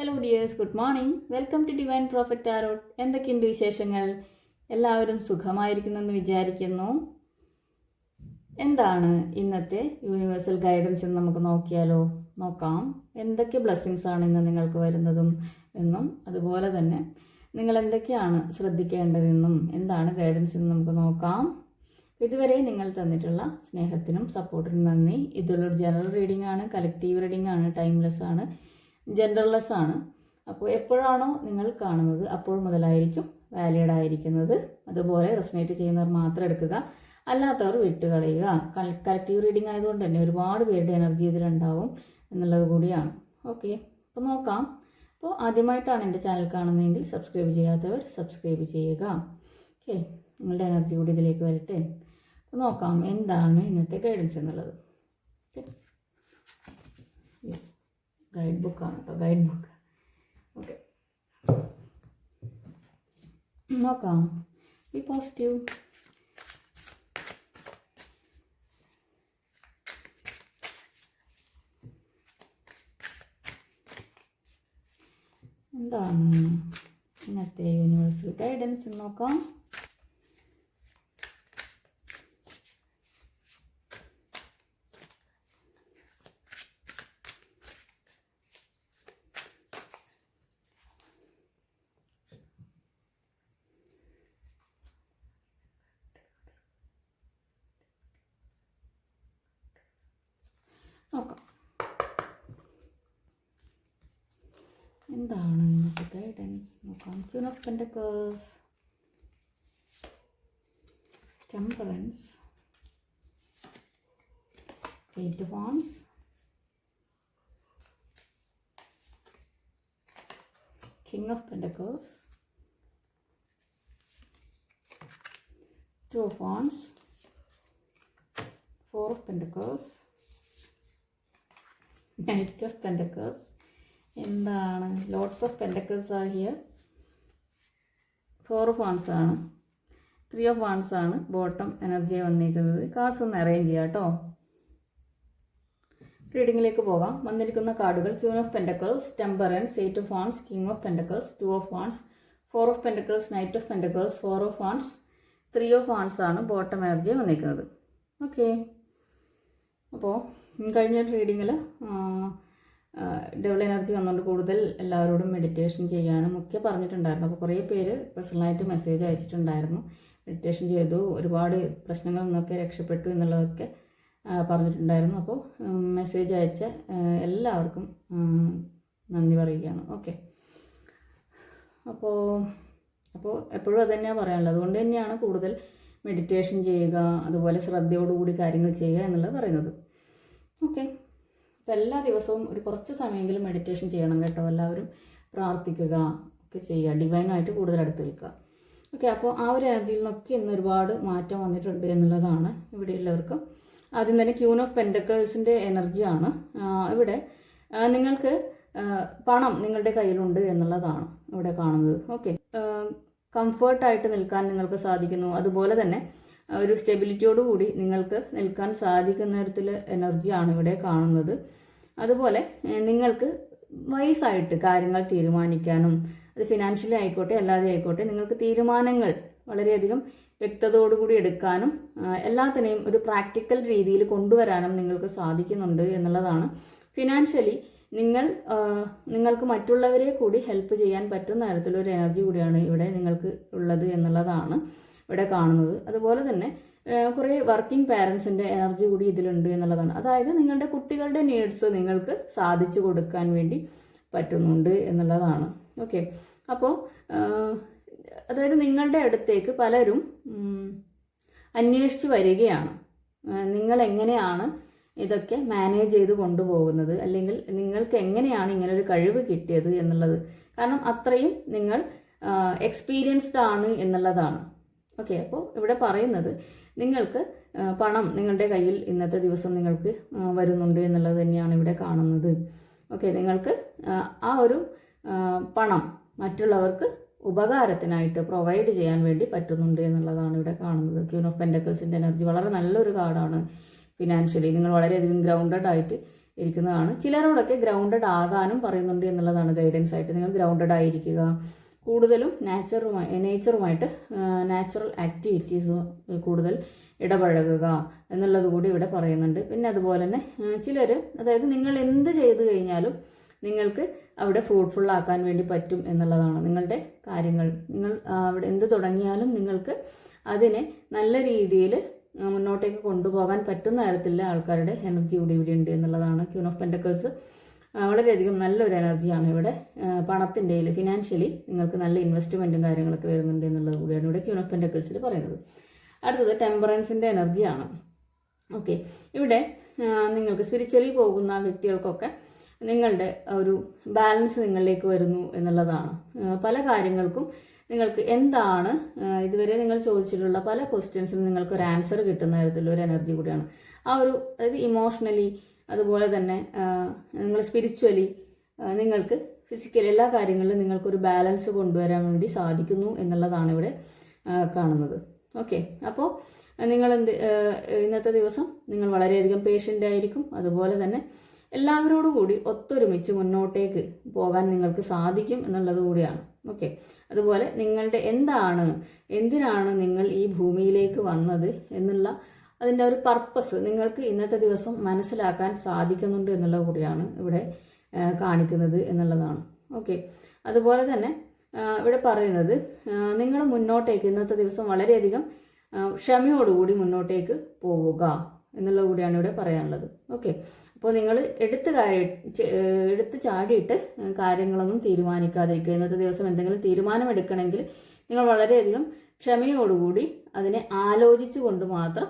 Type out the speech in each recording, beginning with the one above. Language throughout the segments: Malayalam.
Hello dears good morning welcome to divine prophet tarot എന്തൊക്കെയുണ്ട് വിശേഷങ്ങൾ? എല്ലാവരും സുഖമായിരിക്കുന്നെന്ന് വിചാരിക്കുന്നു. എന്താണ് ഇന്നത്തെ യൂണിവേഴ്സൽ ഗൈഡൻസ് എന്ന് നമുക്ക് നോക്കിയാലോ? നോക്കാം. എന്തൊക്കെ ബ്ലെസ്സിങ്സ് ആണ് ഇന്ന് നിങ്ങൾക്ക് വരുന്നതും എന്നും അതുപോലെ തന്നെ നിങ്ങൾ എന്തൊക്കെയാണ് ശ്രദ്ധിക്കേണ്ടതെന്നും എന്താണ് ഗൈഡൻസ് എന്ന് നമുക്ക് നോക്കാം. ഇതുവരെ നിങ്ങൾ തന്നിട്ടുള്ള സ്നേഹത്തിനും സപ്പോർട്ടിനും നന്ദി. ഇതുള്ളൊരു ജനറൽ റീഡിംഗ് ആണ് കലക്റ്റീവ് റീഡിംഗ് ആണ് ടൈംലെസ് ആണ്. ജനറൽലെസ് ആണ്. അപ്പോൾ എപ്പോഴാണോ നിങ്ങൾ കാണുന്നത് അപ്പോൾ മുതലായിരിക്കും വാലിഡ് ആയിരിക്കുന്നത്. അതുപോലെ റെസനേറ്റ് ചെയ്യുന്നവർ മാത്രം എടുക്കുക. അല്ലാത്തവർ വിട്ടുകളയുക. കലക്റ്റീവ് റീഡിംഗ് ആയതുകൊണ്ട് തന്നെ ഒരുപാട് പേരുടെ എനർജി ഇതിലുണ്ടാവും എന്നുള്ളത് കൂടിയാണ്. ഓക്കെ അപ്പോൾ നോക്കാം. അപ്പോൾ ആദ്യമായിട്ടാണ് എന്റെ ചാനൽ കാണുന്നതെങ്കിൽ സബ്സ്ക്രൈബ് ചെയ്യാത്തവർ സബ്സ്ക്രൈബ് ചെയ്യുക. ഓക്കെ നിങ്ങളുടെ എനർജി കൂടി ഇതിലേക്ക് വരട്ടെ. അപ്പോൾ നോക്കാം. എന്താണ് ഇന്നത്തെ ഗൈഡൻസ് എന്നുള്ളത് ഓക്കെ ഗൈഡ് ബുക്കാണ് കേട്ടോ ഗൈഡ് ബുക്ക് ഓക്കെ. നോക്കാം. Be positive. എന്താണ് ഇന്നത്തെ യൂണിവേഴ്സൽ? ഗൈഡൻസ് നോക്കാം. എന്താണ് ഇന്നത്തെ ഗൈഡൻസ് നോക്കാം. Queen of pentacles temperance eight ഫോൺസ് king of pentacles two of phones four of pentacles knight of pentacles എന്താണ്? Lots of pentacles R here four of wands ആണ്. ത്രീ ഓഫ് വാൺസ് ആണ്. ബോട്ടം എനർജി വന്നിരിക്കുന്നത്. കാർഡ്സ് ഒന്ന് അറേഞ്ച് ചെയ്യാം കേട്ടോ. റീഡിങ്ങിലേക്ക് പോകാം. വന്നിരിക്കുന്ന കാർഡുകൾ queen of pentacles temperance eight of wands king of pentacles two of wands four of pentacles knight of pentacles four of wands three of wands ആണ് ബോട്ടം എനർജി വന്നിരിക്കുന്നത്. ഓക്കെ അപ്പോൾ കഴിഞ്ഞ റീഡിങ്ങിൽ ഡബിൾ എനർജി വന്നുകൊണ്ട് കൂടുതൽ എല്ലാവരോടും മെഡിറ്റേഷൻ ചെയ്യാനും ഒക്കെ പറഞ്ഞിട്ടുണ്ടായിരുന്നു. അപ്പോൾ കുറേ പേര് പേഴ്സണലായിട്ട് മെസ്സേജ് അയച്ചിട്ടുണ്ടായിരുന്നു. മെഡിറ്റേഷൻ ചെയ്തു ഒരുപാട് പ്രശ്നങ്ങളിൽ നിന്നൊക്കെ രക്ഷപ്പെട്ടു എന്നുള്ളതൊക്കെ പറഞ്ഞിട്ടുണ്ടായിരുന്നു. അപ്പോൾ മെസ്സേജ് അയച്ച എല്ലാവർക്കും നന്ദി പറയുകയാണ്. ഓക്കെ അപ്പോൾ അപ്പോൾ എപ്പോഴും അത് തന്നെയാണ് പറയാനുള്ളത്. അതുകൊണ്ട് തന്നെയാണ് കൂടുതൽ മെഡിറ്റേഷൻ ചെയ്യുക അതുപോലെ ശ്രദ്ധയോടുകൂടി കാര്യങ്ങൾ ചെയ്യുക എന്നുള്ളത് പറയുന്നത്. ഓക്കെ അപ്പോൾ എല്ലാ ദിവസവും ഒരു കുറച്ച് സമയമെങ്കിലും മെഡിറ്റേഷൻ ചെയ്യണം കേട്ടോ. എല്ലാവരും പ്രാർത്ഥിക്കുക ഒക്കെ ചെയ്യുക. ഡിവൈനായിട്ട് കൂടുതൽ അടുത്ത് നിൽക്കുക. ഓക്കെ അപ്പോൾ ആ ഒരു എനർജിയിൽ നിന്നൊക്കെ ഇന്ന് ഒരുപാട് മാറ്റം വന്നിട്ടുണ്ട് എന്നുള്ളതാണ് ഇവിടെയുള്ളവർക്കും ആദ്യം തന്നെ ക്യൂൺ ഓഫ് പെൻഡക്കേഴ്സിന്റെ എനർജിയാണ് ഇവിടെ നിങ്ങൾക്ക് പണം നിങ്ങളുടെ കയ്യിലുണ്ട് എന്നുള്ളതാണ് ഇവിടെ കാണുന്നത്. ഓക്കെ കംഫർട്ടായിട്ട് നിൽക്കാൻ നിങ്ങൾക്ക് സാധിക്കുന്നു. അതുപോലെ തന്നെ ഒരു സ്റ്റെബിലിറ്റിയോട് കൂടി നിങ്ങൾക്ക് നിൽക്കാൻ സാധിക്കുന്ന തരത്തിൽ എനർജിയാണ് ഇവിടെ കാണുന്നത്. അതുപോലെ നിങ്ങൾക്ക് വയസ്സായിട്ട് കാര്യങ്ങൾ തീരുമാനിക്കാനും അത് ഫിനാൻഷ്യലി ആയിക്കോട്ടെ അല്ലാതെ ആയിക്കോട്ടെ നിങ്ങൾക്ക് തീരുമാനങ്ങൾ വളരെയധികം വ്യക്തതയോടുകൂടി എടുക്കാനും എല്ലാത്തിനെയും ഒരു പ്രാക്ടിക്കൽ രീതിയിൽ കൊണ്ടുവരാനും നിങ്ങൾക്ക് സാധിക്കുന്നുണ്ട് എന്നുള്ളതാണ്. ഫിനാൻഷ്യലി നിങ്ങൾ നിങ്ങൾക്ക് മറ്റുള്ളവരെ കൂടി ഹെൽപ്പ് ചെയ്യാൻ പറ്റുന്ന തരത്തിലൊരു എനർജി കൂടിയാണ് ഇവിടെ നിങ്ങൾക്ക് ഉള്ളത് എന്നുള്ളതാണ്. ഇവിടെ കാണുന്നത്. അതുപോലെ തന്നെ കുറേ വർക്കിംഗ് പാരൻസിന്റെ എനർജി കൂടി ഇതിലുണ്ട് എന്നുള്ളതാണ്. അതായത് നിങ്ങളുടെ കുട്ടികളുടെ നീഡ്സ് നിങ്ങൾക്ക് സാധിച്ചു കൊടുക്കാൻ വേണ്ടി പറ്റുന്നുണ്ട് എന്നുള്ളതാണ്. ഓക്കെ അപ്പോൾ അതായത് നിങ്ങളുടെ അടുത്തേക്ക് പലരും അന്വേഷിച്ച് വരികയാണ്. നിങ്ങൾ എങ്ങനെയാണ് ഇതൊക്കെ മാനേജ് ചെയ്ത് കൊണ്ടുപോകുന്നത്? അല്ലെങ്കിൽ നിങ്ങൾക്ക് എങ്ങനെയാണ് ഇങ്ങനെ ഒരു കഴിവ് കിട്ടിയത് എന്നുള്ളത്? കാരണം അത്രയും നിങ്ങൾ എക്സ്പീരിയൻസ്ഡ് ആണ് എന്നുള്ളതാണ്. ഓക്കെ അപ്പോൾ ഇവിടെ പറയുന്നത് നിങ്ങൾക്ക് പണം നിങ്ങളുടെ കയ്യിൽ ഇന്നത്തെ ദിവസം നിങ്ങൾക്ക് വരുന്നുണ്ട് എന്നുള്ളത് തന്നെയാണ് ഇവിടെ കാണുന്നത്. ഓക്കെ നിങ്ങൾക്ക് ആ ഒരു പണം മറ്റുള്ളവർക്ക് ഉപകാരത്തിനായിട്ട് പ്രൊവൈഡ് ചെയ്യാൻ വേണ്ടി പറ്റുന്നുണ്ട് എന്നുള്ളതാണ് ഇവിടെ കാണുന്നത്. ക്യൂൺ ഓഫ് പെൻഡക്കിൾസിന്റെ എനർജി വളരെ നല്ലൊരു കാർഡാണ് ഫിനാൻഷ്യലി നിങ്ങൾ വളരെയധികം ഗ്രൗണ്ടഡ് ആയിട്ട് ഇരിക്കുന്നതാണ്. ചിലരോടൊക്കെ ഗ്രൗണ്ടഡ് ആകാനും പറയുന്നുണ്ട് എന്നുള്ളതാണ് ഗൈഡൻസ് ആയിട്ട്. നിങ്ങൾ ഗ്രൗണ്ടഡ് ആയിരിക്കുക. കൂടുതലും നാച്ചുറുമായി നേച്ചറുമായിട്ട് നാച്ചുറൽ ആക്ടിവിറ്റീസ് കൂടുതൽ ഇടപഴകുക എന്നുള്ളത് കൂടി ഇവിടെ പറയുന്നുണ്ട്. പിന്നെ അതുപോലെ തന്നെ ചിലർ അതായത് നിങ്ങൾ എന്ത് ചെയ്തു കഴിഞ്ഞാലും നിങ്ങൾക്ക് അവിടെ ഫ്രൂട്ട്ഫുൾ ആക്കാൻ വേണ്ടി പറ്റും എന്നുള്ളതാണ് നിങ്ങളുടെ കാര്യങ്ങൾ. നിങ്ങൾ അവിടെ എന്ത് തുടങ്ങിയാലും നിങ്ങൾക്ക് അതിനെ നല്ല രീതിയിൽ മുന്നോട്ടേക്ക് കൊണ്ടുപോകാൻ പറ്റുന്ന തരത്തിലുള്ള ആൾക്കാരുടെ എനർജി കൂടി ഇവിടെ ഉണ്ട് എന്നുള്ളതാണ് ക്യൂൺ ഓഫ് പെന്റക്കിൾസ് വളരെയധികം നല്ലൊരു എനർജിയാണ് ഇവിടെ പണത്തിന്റെ ഫിനാൻഷ്യലി നിങ്ങൾക്ക് നല്ല ഇൻവെസ്റ്റ്മെന്റും കാര്യങ്ങളൊക്കെ വരുന്നുണ്ട് എന്നുള്ളത് കൂടിയാണ് ഇവിടെ ക്യൂൺ ഓഫ് പെൻഡക്കിൾസിൽ പറയുന്നത്. അടുത്തത് ടെമ്പറൻസിന്റെ എനർജിയാണ്. ഓക്കെ ഇവിടെ നിങ്ങൾക്ക് സ്പിരിച്വലി പോകുന്ന വ്യക്തികൾക്കൊക്കെ നിങ്ങളുടെ ഒരു ബാലൻസ് നിങ്ങളിലേക്ക് വരുന്നു എന്നുള്ളതാണ്. പല കാര്യങ്ങൾക്കും നിങ്ങൾക്ക് എന്താണ് ഇതുവരെ നിങ്ങൾ ചോദിച്ചിട്ടുള്ള പല ക്വസ്റ്റ്യൻസിനും നിങ്ങൾക്ക് ഒരു ആൻസർ കിട്ടുന്ന തരത്തിലുള്ള ഒരു എനർജി കൂടിയാണ്. ആ ഒരു അതായത് ഇമോഷണലി അതുപോലെ തന്നെ നിങ്ങൾ സ്പിരിച്വലി നിങ്ങൾക്ക് ഫിസിക്കൽ എല്ലാ കാര്യങ്ങളിലും നിങ്ങൾക്കൊരു ബാലൻസ് കൊണ്ടുവരാൻ വേണ്ടി സാധിക്കുന്നു എന്നുള്ളതാണ് ഇവിടെ കാണുന്നത്. ഓക്കെ അപ്പോൾ നിങ്ങൾ എന്ത് ഇന്നത്തെ ദിവസം നിങ്ങൾ വളരെയധികം പേഷ്യന്റ് ആയിരിക്കും. അതുപോലെ തന്നെ എല്ലാവരോടും കൂടി ഒത്തൊരുമിച്ച് മുന്നോട്ടേക്ക് പോകാൻ നിങ്ങൾക്ക് സാധിക്കും എന്നുള്ളത് കൂടിയാണ്. ഓക്കെ അതുപോലെ നിങ്ങളുടെ എന്താണ് എന്തിനാണ് നിങ്ങൾ ഈ ഭൂമിയിലേക്ക് വന്നത് എന്നുള്ള അതിന്റെ ഒരു പർപ്പസ് നിങ്ങൾക്ക് ഇന്നത്തെ ദിവസം മനസ്സിലാക്കാൻ സാധിക്കുന്നുണ്ട് എന്നുള്ളത് കൂടിയാണ് ഇവിടെ കാണിക്കുന്നത് എന്നുള്ളതാണ്. ഓക്കെ അതുപോലെ തന്നെ ഇവിടെ പറയുന്നത് നിങ്ങൾ മുന്നോട്ടേക്ക് ഇന്നത്തെ ദിവസം വളരെയധികം ക്ഷമയോടുകൂടി മുന്നോട്ടേക്ക് പോവുക എന്നുള്ളത് കൂടിയാണ് ഇവിടെ പറയാനുള്ളത്. ഓക്കെ അപ്പോൾ നിങ്ങൾ എടുത്ത് കാര്യ എടുത്ത് ചാടിയിട്ട് കാര്യങ്ങളൊന്നും തീരുമാനിക്കാതിരിക്കുക. ഇന്നത്തെ ദിവസം എന്തെങ്കിലും തീരുമാനമെടുക്കണമെങ്കിൽ നിങ്ങൾ വളരെയധികം ക്ഷമയോടുകൂടി അതിനെ ആലോചിച്ചുകൊണ്ട് മാത്രം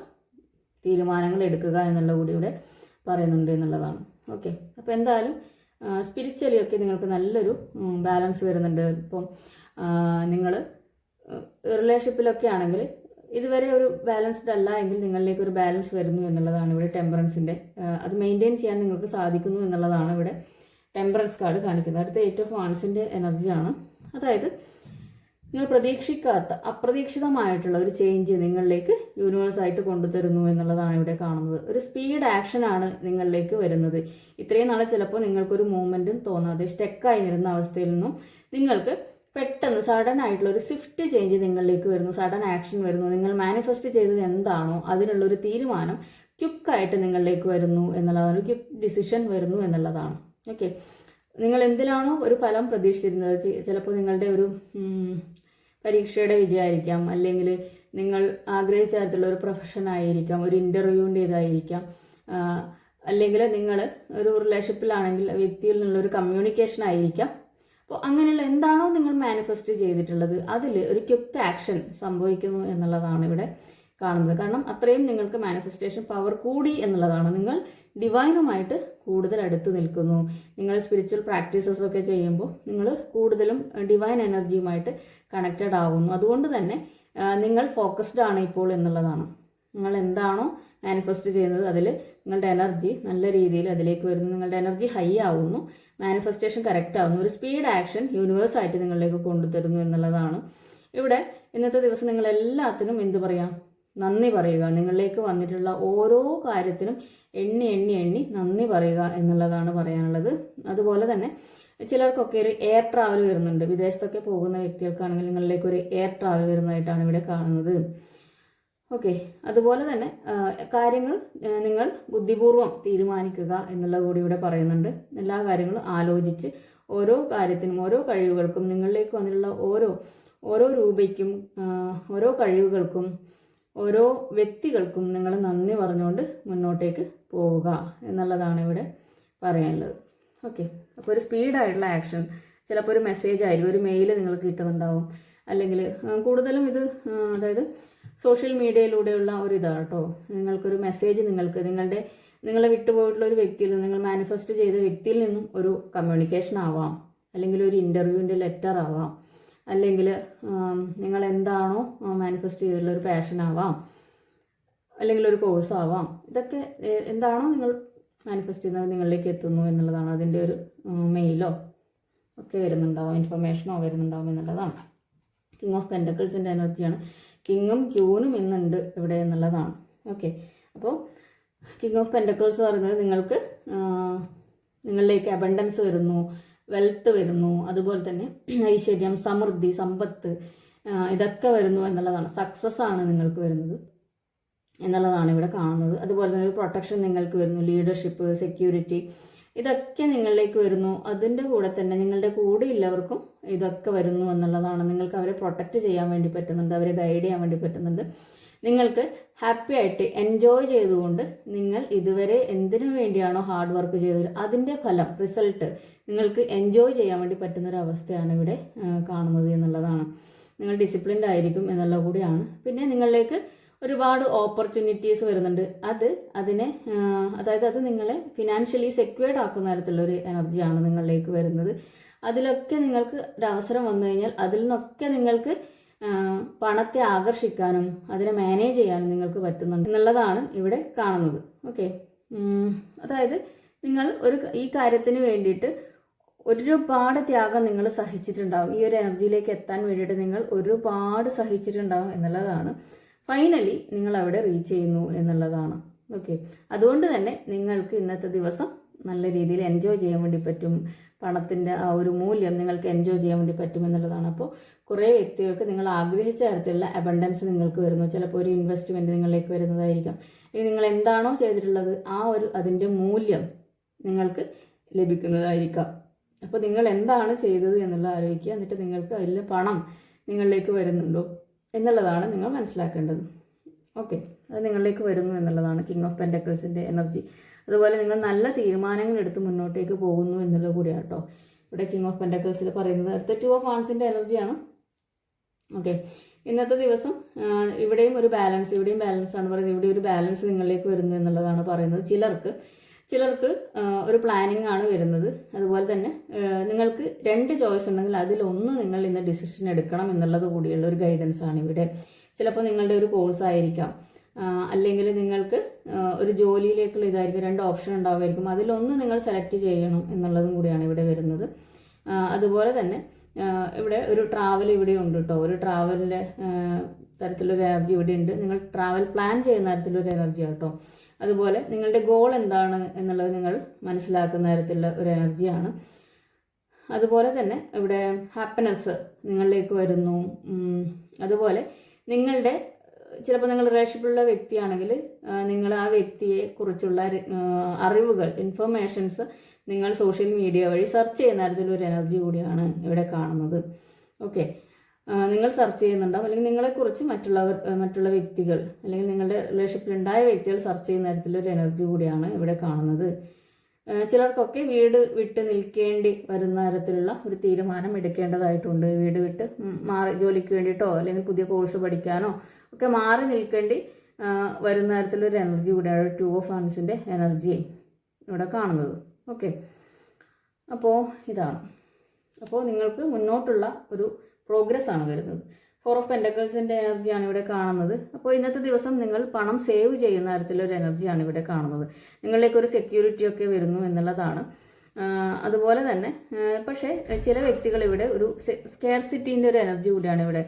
തീരുമാനങ്ങൾ എടുക്കുക എന്നുള്ള കൂടി ഇവിടെ പറയുന്നുണ്ട് എന്നുള്ളതാണ്. ഓക്കെ അപ്പോൾ എന്തായാലും സ്പിരിച്വലി ഒക്കെ നിങ്ങൾക്ക് നല്ലൊരു ബാലൻസ് വരുന്നുണ്ട്. ഇപ്പം നിങ്ങൾ റിലേഷൻഷിപ്പിലൊക്കെ ആണെങ്കിൽ ഇതുവരെ ഒരു ബാലൻസ്ഡ് അല്ല എങ്കിൽ നിങ്ങളിലേക്ക് ഒരു ബാലൻസ് വരുന്നു എന്നുള്ളതാണ് ഇവിടെ ടെമ്പറൻസിന്റെ അത് മെയിന്റെയിൻ ചെയ്യാൻ നിങ്ങൾക്ക് സാധിക്കുന്നു എന്നുള്ളതാണ് ഇവിടെ ടെമ്പറൻസ് കാർഡ് കാണിക്കുന്നത്. അടുത്ത എയ്റ്റ് ഓഫ് വാൺസിന്റെ എനർജിയാണ് അതായത് നിങ്ങൾ പ്രതീക്ഷിക്കാത്ത അപ്രതീക്ഷിതമായിട്ടുള്ള ഒരു ചേഞ്ച് നിങ്ങളിലേക്ക് യൂണിവേഴ്സായിട്ട് കൊണ്ടുതരുന്നു എന്നുള്ളതാണ് ഇവിടെ കാണുന്നത്. ഒരു സ്പീഡ് ആക്ഷനാണ് നിങ്ങളിലേക്ക് വരുന്നത്. ഇത്രയും നാളെ ചിലപ്പോൾ നിങ്ങൾക്കൊരു മൂവ്മെന്റും തോന്നാതെ സ്റ്റെക്കായി നിരുന്ന അവസ്ഥയിൽ നിന്നും നിങ്ങൾക്ക് പെട്ടെന്ന് സഡൻ ആയിട്ടുള്ള ഒരു സ്വിഫ്റ്റ് ചേഞ്ച് നിങ്ങളിലേക്ക് വരുന്നു സഡൻ ആക്ഷൻ വരുന്നു. നിങ്ങൾ മാനിഫെസ്റ്റ് ചെയ്തത് എന്താണോ അതിനുള്ള ഒരു തീരുമാനം ക്വിക്കായിട്ട് നിങ്ങളിലേക്ക് വരുന്നു എന്നുള്ളതാണ് ഒരു ക്വിക്ക് ഡിസിഷൻ വരുന്നു എന്നുള്ളതാണ്. ഓക്കെ നിങ്ങൾ എന്തിലാണോ ഒരു ഫലം പ്രതീക്ഷിച്ചിരുന്നത്? ചിലപ്പോൾ നിങ്ങളുടെ ഒരു പരീക്ഷയുടെ വിജയമായിരിക്കാം. അല്ലെങ്കിൽ നിങ്ങൾ ആഗ്രഹിച്ച തരത്തിലുള്ള ഒരു പ്രൊഫഷൻ ആയിരിക്കാം ഒരു ഇന്റർവ്യൂവിന്റെ ഇതായിരിക്കാം. അല്ലെങ്കിൽ നിങ്ങൾ ഒരു റിലേഷൻഷിപ്പിലാണെങ്കിൽ വ്യക്തിയിൽ നിന്നുള്ള ഒരു കമ്മ്യൂണിക്കേഷൻ ആയിരിക്കാം. അപ്പോൾ അങ്ങനെയുള്ള എന്താണോ നിങ്ങൾ മാനിഫെസ്റ്റ് ചെയ്തിട്ടുള്ളത് അതിൽ ഒരു ക്വിക്ക് ആക്ഷൻ സംഭവിക്കുന്നു എന്നുള്ളതാണ് ഇവിടെ കാണുന്നത്. കാരണം അത്രയും നിങ്ങൾക്ക് മാനിഫെസ്റ്റേഷൻ പവർ കൂടി എന്നുള്ളതാണ്. നിങ്ങൾ ഡിവൈനുമായിട്ട് കൂടുതൽ അടുത്ത് നിൽക്കുന്നു. നിങ്ങൾ സ്പിരിച്വൽ പ്രാക്ടീസസ് ഒക്കെ ചെയ്യുമ്പോൾ നിങ്ങൾ കൂടുതലും ഡിവൈൻ എനർജിയുമായിട്ട് കണക്റ്റഡ് ആവുന്നു. അതുകൊണ്ട് തന്നെ നിങ്ങൾ ഫോക്കസ്ഡ് ആണ് ഇപ്പോൾ എന്നുള്ളതാണ്. നിങ്ങൾ എന്താണോ മാനിഫെസ്റ്റ് ചെയ്യുന്നത് അതിൽ നിങ്ങളുടെ എനർജി നല്ല രീതിയിൽ അതിലേക്ക് വരുന്നു. നിങ്ങളുടെ എനർജി ഹൈ ആവുന്നു. മാനിഫെസ്റ്റേഷൻ കറക്റ്റ് ആവുന്നു. ഒരു സ്പീഡ് ആക്ഷൻ യൂണിവേഴ്സ് ആയിട്ട് നിങ്ങളിലേക്ക് കൊണ്ടുതരുന്നു എന്നുള്ളതാണ്. ഇവിടെ ഇന്നത്തെ ദിവസം നിങ്ങൾ എല്ലാത്തിനും എന്ത് പറയാം? നന്ദി പറയുക. നിങ്ങളിലേക്ക് വന്നിട്ടുള്ള ഓരോ കാര്യത്തിനും എണ്ണി എണ്ണി എണ്ണി നന്ദി പറയുക എന്നുള്ളതാണ് പറയാനുള്ളത്. അതുപോലെ തന്നെ ചിലർക്കൊക്കെ ഒരു എയർ ട്രാവൽ വരുന്നുണ്ട്. വിദേശത്തൊക്കെ പോകുന്ന വ്യക്തികൾക്കാണെങ്കിൽ നിങ്ങളിലേക്ക് ഒരു എയർ ട്രാവൽ വരുന്നതായിട്ടാണ് ഇവിടെ കാണുന്നത്. ഓക്കെ അതുപോലെ തന്നെ കാര്യങ്ങൾ നിങ്ങൾ ബുദ്ധിപൂർവം തീരുമാനിക്കുക എന്നുള്ളത് കൂടി ഇവിടെ പറയുന്നുണ്ട്. എല്ലാ കാര്യങ്ങളും ആലോചിച്ച് ഓരോ കാര്യത്തിനും ഓരോ കഴിവുകൾക്കും നിങ്ങളിലേക്ക് വന്നിട്ടുള്ള ഓരോ ഓരോ രൂപയ്ക്കും ഓരോ കഴിവുകൾക്കും ഓരോ വ്യക്തികൾക്കും നിങ്ങൾ നന്ദി പറഞ്ഞുകൊണ്ട് മുന്നോട്ടേക്ക് പോവുക എന്നുള്ളതാണ് ഇവിടെ പറയാനുള്ളത്. ഓക്കെ അപ്പോൾ ഒരു സ്പീഡായിട്ടുള്ള ആക്ഷൻ ചിലപ്പോൾ ഒരു മെസ്സേജ് ആയിരിക്കും ഒരു മെയിൽ നിങ്ങൾക്ക് കിട്ടുന്നുണ്ടാവും. അല്ലെങ്കിൽ കൂടുതലും ഇത് അതായത് സോഷ്യൽ മീഡിയയിലൂടെയുള്ള ഒരു ഇതാണ് കേട്ടോ നിങ്ങൾക്കൊരു മെസ്സേജ് നിങ്ങൾക്ക് നിങ്ങളുടെ നിങ്ങളെ വിട്ടുപോയിട്ടുള്ള ഒരു വ്യക്തിയിൽ നിന്ന് നിങ്ങൾ മാനിഫെസ്റ്റ് ചെയ്ത വ്യക്തിയിൽ നിന്നും ഒരു കമ്മ്യൂണിക്കേഷൻ ആവാം. അല്ലെങ്കിൽ ഒരു ഇന്റർവ്യൂവിന്റെ ലെറ്റർ ആവാം. അല്ലെങ്കിൽ നിങ്ങൾ എന്താണോ മാനിഫെസ്റ്റ് ചെയ്തിട്ടുള്ള ഒരു പാഷൻ ആവാം. അല്ലെങ്കിൽ ഒരു കോഴ്സ് ആവാം. ഇതൊക്കെ എന്താണോ നിങ്ങൾ മാനിഫെസ്റ്റ് ചെയ്യുന്നത് നിങ്ങളിലേക്ക് എത്തുന്നു എന്നുള്ളതാണ് അതിന്റെ ഒരു മെയിലോ ഒക്കെ വരുന്നുണ്ടാവും ഇൻഫർമേഷനോ വരുന്നുണ്ടാവും എന്നുള്ളതാണ്. കിങ് ഓഫ് പെന്റക്കിൾസിന്റെ എനർജിയാണ് കിങ്ങും ക്യൂനും ഇന്നുണ്ട് ഇവിടെ എന്നുള്ളതാണ്. ഓക്കെ അപ്പോൾ കിങ് ഓഫ് പെന്റക്കിൾസ് പറയുന്നത് നിങ്ങൾക്ക് നിങ്ങളിലേക്ക് അബണ്ടൻസ് വരുന്നു. വെൽത്ത് വരുന്നു. അതുപോലെ തന്നെ ഐശ്വര്യം സമൃദ്ധി സമ്പത്ത് ഇതൊക്കെ വരുന്നു എന്നുള്ളതാണ്. സക്സസ് ആണ് നിങ്ങൾക്ക് വരുന്നത് എന്നുള്ളതാണ് ഇവിടെ കാണുന്നത്. അതുപോലെ തന്നെ പ്രൊട്ടക്ഷൻ നിങ്ങൾക്ക് വരുന്നു. ലീഡർഷിപ്പ് സെക്യൂരിറ്റി ഇതൊക്കെ നിങ്ങളിലേക്ക് വരുന്നു. അതിന്റെ കൂടെ തന്നെ നിങ്ങളുടെ കൂടെ ഉള്ളവർക്കും ഇതൊക്കെ വരുന്നു എന്നുള്ളതാണ്. നിങ്ങൾക്ക് അവരെ പ്രൊട്ടക്റ്റ് ചെയ്യാൻ വേണ്ടി പറ്റുന്നുണ്ട്. അവരെ ഗൈഡ് ചെയ്യാൻ വേണ്ടി പറ്റുന്നുണ്ട്. നിങ്ങൾക്ക് ഹാപ്പി ആയിട്ട് എൻജോയ് ചെയ്തുകൊണ്ട് നിങ്ങൾ ഇതുവരെ എന്തിനു വേണ്ടിയാണോ ഹാർഡ് വർക്ക് ചെയ്തത്? അതിന്റെ ഫലം റിസൾട്ട് നിങ്ങൾക്ക് എൻജോയ് ചെയ്യാൻ വേണ്ടി പറ്റുന്ന ഒരു അവസ്ഥയാണ് ഇവിടെ കാണുന്നത് എന്നുള്ളതാണ്. നിങ്ങൾ ഡിസിപ്ലിൻഡ് ആയിരിക്കും എന്നുള്ള കൂടിയാണ്. പിന്നെ നിങ്ങളിലേക്ക് ഒരുപാട് ഓപ്പർച്യൂണിറ്റീസ് വരുന്നുണ്ട്. അത് അതിനെ അതായത് അത് നിങ്ങളെ ഫിനാൻഷ്യലി സെക്യൂർഡ് ആക്കുന്ന തരത്തിലുള്ളൊരു എനർജിയാണ് നിങ്ങളിലേക്ക് വരുന്നത്. അതിലൊക്കെ നിങ്ങൾക്ക് ഒരു അവസരം വന്നു കഴിഞ്ഞാൽ അതിൽ നിന്നൊക്കെ നിങ്ങൾക്ക് പണത്തെ ആകർഷിക്കാനും അതിനെ മാനേജ് ചെയ്യാനും നിങ്ങൾക്ക് പറ്റുന്നുണ്ട് എന്നുള്ളതാണ് ഇവിടെ കാണുന്നത്. ഓക്കെ അതായത് നിങ്ങൾ ഒരു ഈ കാര്യത്തിന് വേണ്ടിയിട്ട് ഒരുപാട് ത്യാഗം നിങ്ങൾ സഹിച്ചിട്ടുണ്ടാവും. ഈ ഒരു എനർജിയിലേക്ക് എത്താൻ വേണ്ടിയിട്ട് നിങ്ങൾ ഒരുപാട് സഹിച്ചിട്ടുണ്ടാവും എന്നുള്ളതാണ്. ഫൈനലി നിങ്ങൾ അവിടെ റീച്ച് ചെയ്യുന്നു എന്നുള്ളതാണ്. ഓക്കെ അതുകൊണ്ട് തന്നെ നിങ്ങൾക്ക് ഇന്നത്തെ ദിവസം നല്ല രീതിയിൽ എൻജോയ് ചെയ്യാൻ വേണ്ടി പറ്റും. പണത്തിന്റെ ആ ഒരു മൂല്യം നിങ്ങൾക്ക് എൻജോയ് ചെയ്യാൻ വേണ്ടി പറ്റുമെന്നുള്ളതാണ്. അപ്പോൾ കുറേ വ്യക്തികൾക്ക് നിങ്ങൾ ആഗ്രഹിച്ച തരത്തിലുള്ള അബണ്ടൻസ് നിങ്ങൾക്ക് വരുന്നു. ചിലപ്പോൾ ഒരു ഇൻവെസ്റ്റ്മെന്റ് നിങ്ങളിലേക്ക് വരുന്നതായിരിക്കാം. ഇനി നിങ്ങൾ എന്താണോ ചെയ്തിട്ടുള്ളത് ആ ഒരു അതിന്റെ മൂല്യം നിങ്ങൾക്ക് ലഭിക്കുന്നതായിരിക്കാം. അപ്പോൾ നിങ്ങൾ എന്താണ് ചെയ്തത് എന്നുള്ളത് ആലോചിക്കുക. എന്നിട്ട് നിങ്ങൾക്ക് അതിൽ പണം നിങ്ങളിലേക്ക് വരുന്നുണ്ടോ എന്നുള്ളതാണ് നിങ്ങൾ മനസ്സിലാക്കേണ്ടത്. ഓക്കെ അത് നിങ്ങളിലേക്ക് വരുന്നു എന്നുള്ളതാണ് കിങ് ഓഫ് പെൻഡക്കിൾസിന്റെ എനർജി അതുപോലെ നിങ്ങൾ നല്ല തീരുമാനങ്ങൾ എടുത്ത് മുന്നോട്ടേക്ക് പോകുന്നു എന്നുള്ളത് കൂടിയാണ് കേട്ടോ ഇവിടെ കിങ് ഓഫ് പെൻഡക്കിൾസിൽ പറയുന്നത്. അടുത്ത ടു ഓഫ് ആൺസിന്റെ എനർജിയാണ് ഓക്കെ ഇന്നത്തെ ദിവസം ഇവിടെയും ഒരു ബാലൻസ് ഇവിടെയും ബാലൻസ് ആണ് പറയുന്നത്. ഇവിടെ ഒരു ബാലൻസ് നിങ്ങളിലേക്ക് വരുന്നു എന്നുള്ളതാണ് പറയുന്നത്. ചിലർക്ക് ചിലർക്ക് ഒരു പ്ലാനിങ് ആണ് വരുന്നത്. അതുപോലെ തന്നെ നിങ്ങൾക്ക് രണ്ട് ചോയ്സ് ഉണ്ടെങ്കിൽ അതിലൊന്ന് നിങ്ങൾ ഇന്ന് ഡിസിഷൻ എടുക്കണം എന്നുള്ളത് കൂടിയുള്ള ഒരു ഗൈഡൻസ് ആണ് ഇവിടെ. ചിലപ്പോൾ നിങ്ങളുടെ ഒരു കോഴ്സ് ആയിരിക്കാം. അല്ലെങ്കിൽ നിങ്ങൾക്ക് ഒരു ജോലിയിലേക്കുള്ള ഇതായിരിക്കും രണ്ട് ഓപ്ഷൻ ഉണ്ടാവുമായിരിക്കും. അതിലൊന്ന് നിങ്ങൾ സെലക്ട് ചെയ്യണം എന്നുള്ളതും കൂടിയാണ് ഇവിടെ വരുന്നത്. അതുപോലെ തന്നെ ഇവിടെ ഒരു ട്രാവൽ ഇവിടെ ഉണ്ട് കേട്ടോ ഒരു ട്രാവലിന്റെ തരത്തിലൊരു എനർജി ഇവിടെ ഉണ്ട്. നിങ്ങൾ ട്രാവൽ പ്ലാൻ ചെയ്യുന്ന തരത്തിലൊരു എനർജിയാണ് കേട്ടോ അതുപോലെ നിങ്ങളുടെ ഗോൾ എന്താണ് എന്നുള്ളത് നിങ്ങൾ മനസ്സിലാക്കുന്ന തരത്തിലുള്ള ഒരു എനർജിയാണ് അതുപോലെ തന്നെ ഇവിടെ ഹാപ്പിനെസ് നിങ്ങളിലേക്ക് വരുന്നു. അതുപോലെ നിങ്ങളുടെ ചിലപ്പോൾ നിങ്ങൾ റിലേഷൻഷിപ്പിലുള്ള വ്യക്തിയാണെങ്കിൽ നിങ്ങൾ ആ വ്യക്തിയെ കുറിച്ചുള്ള അറിവുകൾ ഇൻഫർമേഷൻസ് നിങ്ങൾ സോഷ്യൽ മീഡിയ വഴി സെർച്ച് ചെയ്യുന്ന തരത്തിലൊരു എനർജി കൂടിയാണ് ഇവിടെ കാണുന്നത്. ഓക്കെ നിങ്ങൾ സെർച്ച് ചെയ്യുന്നുണ്ടാവും. അല്ലെങ്കിൽ നിങ്ങളെക്കുറിച്ച് മറ്റുള്ളവർ മറ്റുള്ള വ്യക്തികൾ അല്ലെങ്കിൽ നിങ്ങളുടെ റിലേഷൻഷിപ്പിൽ ഉണ്ടായ വ്യക്തികൾ സെർച്ച് ചെയ്യുന്ന തരത്തിലൊരു എനർജി കൂടിയാണ് ഇവിടെ കാണുന്നത്. ചിലർക്കൊക്കെ വീട് വിട്ട് നിൽക്കേണ്ടി വരുന്ന തരത്തിലുള്ള ഒരു തീരുമാനം എടുക്കേണ്ടതായിട്ടുണ്ട്. വീട് വിട്ട് മാറി ജോലിക്ക് വേണ്ടിയിട്ടോ അല്ലെങ്കിൽ പുതിയ കോഴ്സ് പഠിക്കാനോ ഒക്കെ മാറി നിൽക്കേണ്ടി വരുന്ന തരത്തിലൊരു എനർജി കൂടെയാണ് ടു ഓഫ് ഹാൻസിന്റെ എനർജി ഇവിടെ കാണുന്നത്. ഓക്കെ അപ്പോൾ ഇതാണ്. അപ്പോൾ നിങ്ങൾക്ക് മുന്നോട്ടുള്ള ഒരു പ്രോഗ്രസ് ആണ് വരുന്നത്. ഫോർ ഓഫ് പെൻഡക്കൾസിന്റെ എനർജിയാണ് ഇവിടെ കാണുന്നത്. അപ്പോൾ ഇന്നത്തെ ദിവസം നിങ്ങൾ പണം സേവ് ചെയ്യുന്ന തരത്തിലൊരു എനർജിയാണ് ഇവിടെ കാണുന്നത്. നിങ്ങളിലേക്ക് ഒരു സെക്യൂരിറ്റി ഒക്കെ വരുന്നു എന്നുള്ളതാണ്. അതുപോലെ തന്നെ പക്ഷേ ചില വ്യക്തികൾ ഇവിടെ ഒരു സ്കെയർസിറ്റീന്റെ ഒരു എനർജി കൂടിയാണ് ഇവിടെ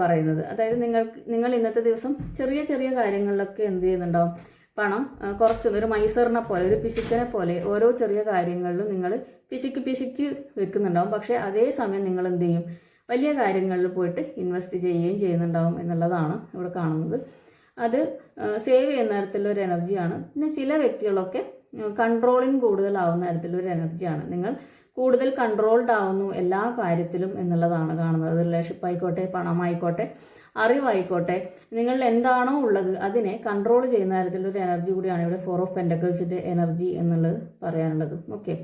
പറയുന്നത്. അതായത് നിങ്ങൾക്ക് നിങ്ങൾ ഇന്നത്തെ ദിവസം ചെറിയ ചെറിയ കാര്യങ്ങളിലൊക്കെ എന്ത് ചെയ്യുന്നുണ്ടാവും? പണം കുറച്ച് ഒരു മൈസറിനെ പോലെ ഒരു പിശുക്കനെ പോലെ ഓരോ ചെറിയ കാര്യങ്ങളിലും നിങ്ങൾ പിശുക്ക് പിശുക്ക് വെക്കുന്നുണ്ടാവും. പക്ഷേ അതേ സമയം നിങ്ങൾ എന്ത് ചെയ്യും? വലിയ കാര്യങ്ങളിൽ പോയിട്ട് ഇൻവെസ്റ്റ് ചെയ്യുകയും ചെയ്യുന്നുണ്ടാവും എന്നുള്ളതാണ് ഇവിടെ കാണുന്നത്. അത് സേവ് ചെയ്യുന്ന തരത്തിലുള്ള ഒരു എനർജിയാണ് പിന്നെ ചില വ്യക്തികളൊക്കെ കൺട്രോളിങ് കൂടുതലാവുന്ന തരത്തിലുള്ള ഒരു എനർജിയാണ് നിങ്ങൾ കൂടുതൽ കൺട്രോൾഡ് ആവുന്നു എല്ലാ കാര്യത്തിലും എന്നുള്ളതാണ് കാണുന്നത്. റിലേഷൻഷിപ്പ് ആയിക്കോട്ടെ പണമായിക്കോട്ടെ അറിവായിക്കോട്ടെ നിങ്ങൾ എന്താണോ ഉള്ളത് അതിനെ കൺട്രോൾ ചെയ്യുന്ന തരത്തിലൊരു എനർജി കൂടിയാണ് ഇവിടെ ഫോർ ഓഫ് പെൻഡക്കിൾസിന്റെ എനർജി എന്നുള്ളത് പറയാനുള്ളത്. ഓക്കെ